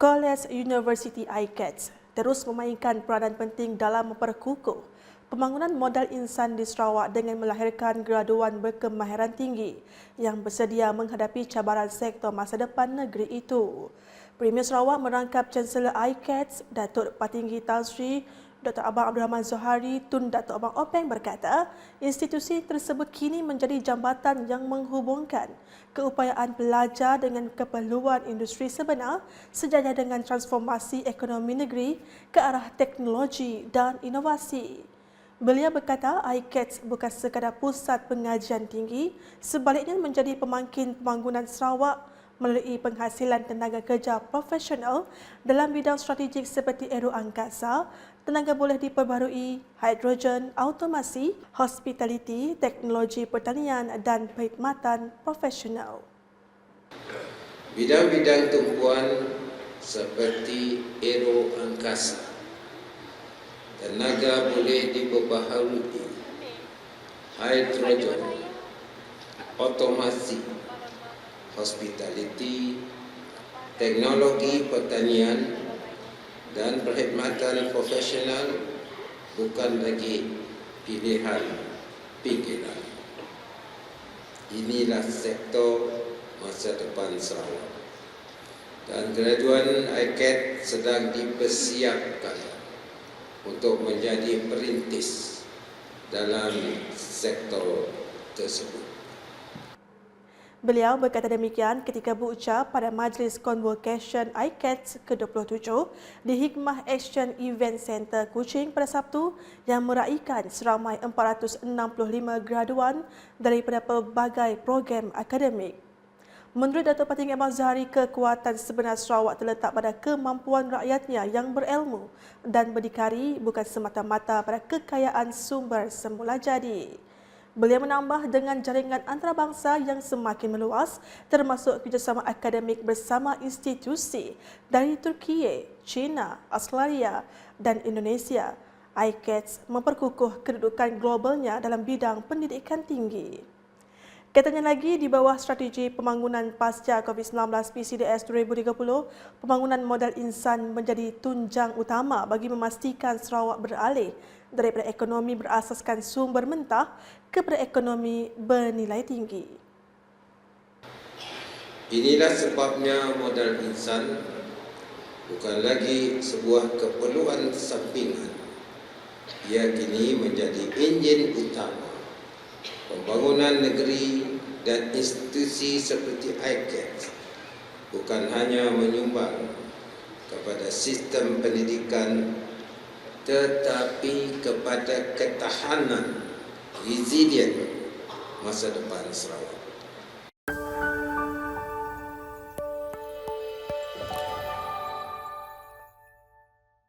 College University ICATS terus memainkan peranan penting dalam memperkukuh pembangunan modal insan di Sarawak dengan melahirkan graduan berkemahiran tinggi yang bersedia menghadapi cabaran sektor masa depan negeri itu. Premier Sarawak merangkap Chancellor ICATS, Datuk Patinggi Tan Sri Dr. Abang Abdul Rahman Zohari Tun Datuk Abang Openg berkata, institusi tersebut kini menjadi jambatan yang menghubungkan keupayaan pelajar dengan keperluan industri sebenar sejajar dengan transformasi ekonomi negeri ke arah teknologi dan inovasi. Beliau berkata ICATS bukan sekadar pusat pengajian tinggi, sebaliknya menjadi pemangkin pembangunan Sarawak melalui penghasilan tenaga kerja profesional dalam bidang strategik seperti aero angkasa, tenaga boleh diperbarui, hidrogen, automasi, hospitality, teknologi pertanian dan perkhidmatan profesional. Bidang-bidang tumpuan seperti aero angkasa, tenaga boleh diperbaharui, hidrogen, otomasi, hospitality, teknologi pertanian dan perkhidmatan profesional bukan lagi pilihan pinggiran. Inilah sektor masa depan Sarawak. Dan graduan ICAT sedang dipersiapkan untuk menjadi perintis dalam sektor tersebut. Beliau berkata demikian ketika berucap pada Majlis Convocation ICATS ke-27 di Hikmah Action Event Center Kuching pada Sabtu yang meraihkan seramai 465 graduan daripada pelbagai program akademik. Menurut Datuk Patinggi Ahmad Zahari, kekuatan sebenar Sarawak terletak pada kemampuan rakyatnya yang berilmu dan berdikari bukan semata-mata pada kekayaan sumber semula jadi. Beliau menambah dengan jaringan antarabangsa yang semakin meluas termasuk kerjasama akademik bersama institusi dari Turki, China, Australia dan Indonesia. ICATS memperkukuh kedudukan globalnya dalam bidang pendidikan tinggi. Katanya lagi, di bawah strategi pembangunan pasca COVID-19 PCDS 2030, pembangunan modal insan menjadi tunjang utama bagi memastikan Sarawak beralih daripada ekonomi berasaskan sumber mentah kepada ekonomi bernilai tinggi. Inilah sebabnya modal insan bukan lagi sebuah keperluan sampingan. Ia kini menjadi enjin utama pembangunan negeri dan institusi seperti ICAT bukan hanya menyumbang kepada sistem pendidikan tetapi kepada ketahanan resilient masa depan Sarawak.